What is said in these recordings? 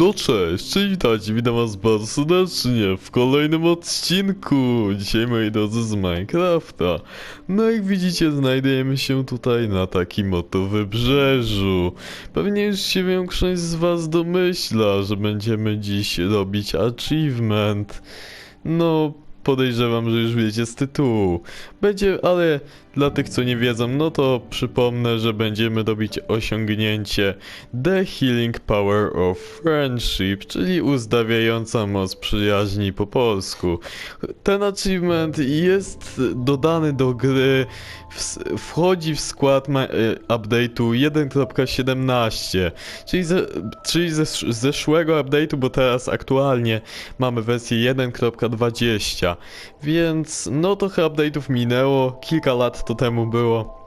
No cześć, witajcie, witam was bardzo serdecznie w kolejnym odcinku. Dzisiaj, moi drodzy, z Minecrafta. No jak widzicie, znajdujemy się tutaj na takim oto wybrzeżu. Pewnie już się większość z was domyśla, że będziemy dziś robić achievement. No, podejrzewam, że już wiecie z tytułu. Będzie, ale dla tych, co nie wiedzą, no to przypomnę, że będziemy robić osiągnięcie The Healing Power of Friendship, czyli uzdawiająca moc przyjaźni po polsku. Ten achievement jest dodany do gry, wchodzi w skład e, update'u 1.17, czyli, ze, czyli ze zeszłego update'u, bo teraz aktualnie mamy wersję 1.20, więc no trochę update'ów minęło, kilka lat to temu było.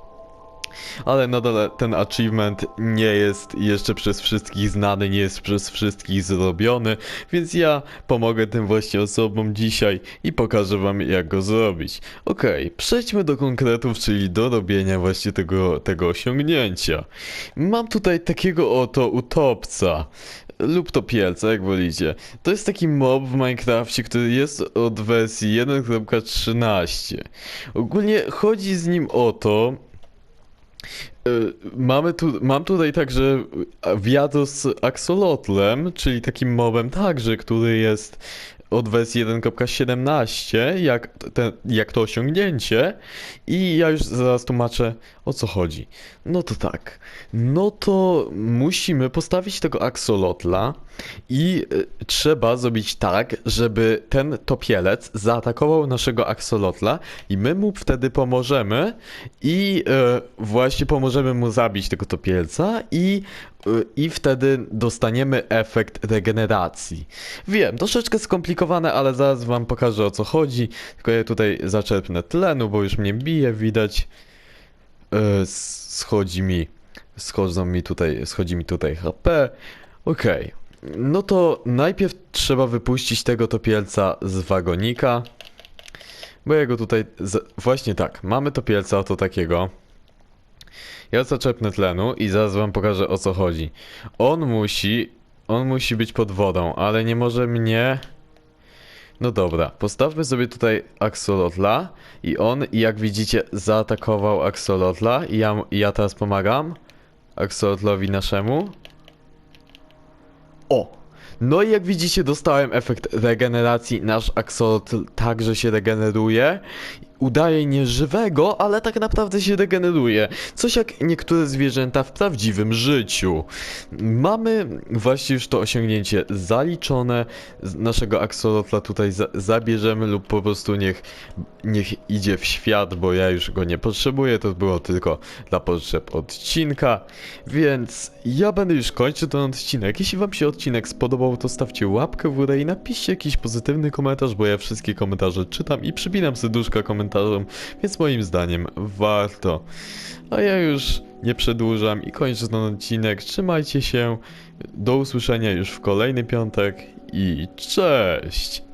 Ale nadal ten achievement nie jest jeszcze przez wszystkich znany, nie jest przez wszystkich zrobiony, więc ja pomogę tym właśnie osobom dzisiaj i pokażę wam jak go zrobić. Okej, przejdźmy do konkretów, czyli do robienia właśnie tego, tego osiągnięcia. Mam tutaj takiego oto utopca lub topielca, jak wolicie. To jest taki mob w Minecrafcie, który jest od wersji 1.13. Ogólnie chodzi z nim o to, Mamy tu, mam tutaj także wiatr z axolotlem, czyli takim mobem także, który jest od wersji 1.17, jak, te, jak to osiągnięcie. I ja już zaraz tłumaczę o co chodzi. No to tak. No to musimy postawić tego axolotla i y, trzeba zrobić tak, żeby ten topielec zaatakował naszego axolotla i my mu wtedy pomożemy i y, właśnie pomożemy mu zabić tego topielca i i wtedy dostaniemy efekt regeneracji. Wiem, troszeczkę skomplikowane, ale zaraz wam pokażę o co chodzi. Tylko ja tutaj zaczerpnę tlenu, bo już mnie bije, widać. Yy, schodzi mi, schodzą mi tutaj, schodzi mi tutaj HP. Okej. No to najpierw trzeba wypuścić tego topielca z wagonika. Bo ja go tutaj. Z... Właśnie tak, mamy topielca oto takiego. Ja zaczepnę tlenu i zaraz wam pokażę o co chodzi. On musi. On musi być pod wodą, ale nie może mnie. No dobra, postawmy sobie tutaj Axolotla i on, jak widzicie, zaatakował Axolotla i ja, ja teraz pomagam Axolotlowi naszemu. O! No i jak widzicie, dostałem efekt regeneracji. Nasz Axolotl także się regeneruje. Udaje nieżywego, ale tak naprawdę się regeneruje. Coś jak niektóre zwierzęta w prawdziwym życiu. Mamy właśnie już to osiągnięcie zaliczone. Naszego Axolotla tutaj za zabierzemy lub po prostu niech, niech idzie w świat, bo ja już go nie potrzebuję. To było tylko dla potrzeb odcinka. Więc ja będę już kończył ten odcinek. Jeśli wam się odcinek spodobał, to stawcie łapkę w górę i napiszcie jakiś pozytywny komentarz, bo ja wszystkie komentarze czytam i przypinam serduszka komentarzom, więc moim zdaniem warto. A ja już nie przedłużam i kończę ten odcinek. Trzymajcie się. Do usłyszenia już w kolejny piątek i cześć!